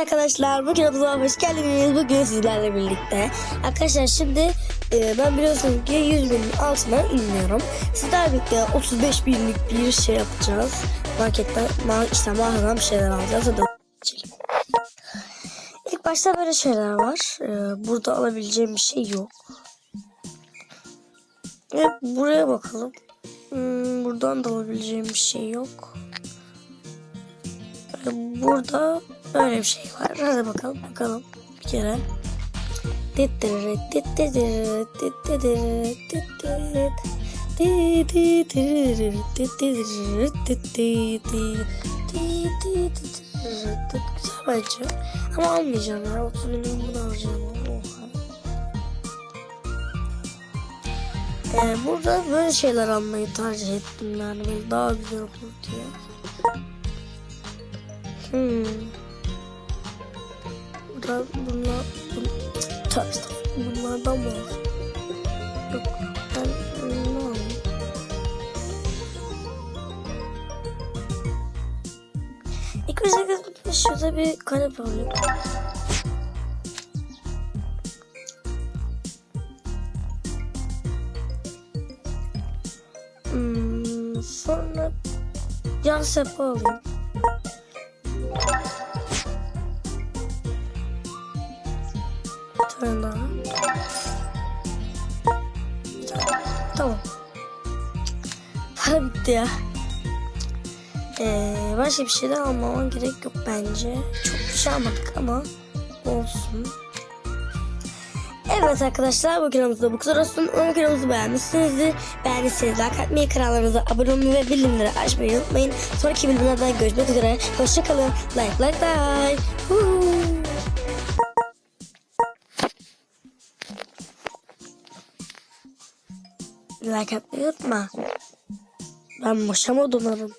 Arkadaşlar bugün adıma hoş geldiniz. Bugün sizlerle birlikte. Arkadaşlar şimdi e, ben biliyorsunuz ki 100 binin altına inmiyorum. Sizlerle birlikte 35 binlik bir şey yapacağız. Marketten ma işte mağazadan bir şeyler alacağız. Hadi geçelim. İlk başta böyle şeyler var. E, burada alabileceğim bir şey yok. Ve buraya bakalım. Hmm, buradan da alabileceğim bir şey yok. Burada böyle bir şey var. Hadi bakalım bakalım bir kere. Güzel bence. Ama almayacağım ya. 30 milyon bunu alacağım. Oha. Ee, burada böyle şeyler almayı tercih ettim yani böyle daha güzel olur diye. Hmm. Burada bunlar bun, tövbe bunlardan mı olsun? Yok ben ne alayım? İlk önce şurada bir kanepe alayım. Hmm, sonra yan sepa alayım. Tane daha. Tamam. Para bitti ya. Ee, başka bir şey de almama gerek yok bence. Çok bir şey almadık ama olsun. Evet arkadaşlar bu videomuzda bu kadar olsun. Umarım videomuzu beğenmişsinizdir. Beğendiyseniz like atmayı, kanallarımıza abone olmayı ve bildirimleri açmayı unutmayın. Sonraki videolarda görüşmek üzere. Hoşçakalın. Like like like. Woo. Like atmayı unutma. Ben boşama donarım.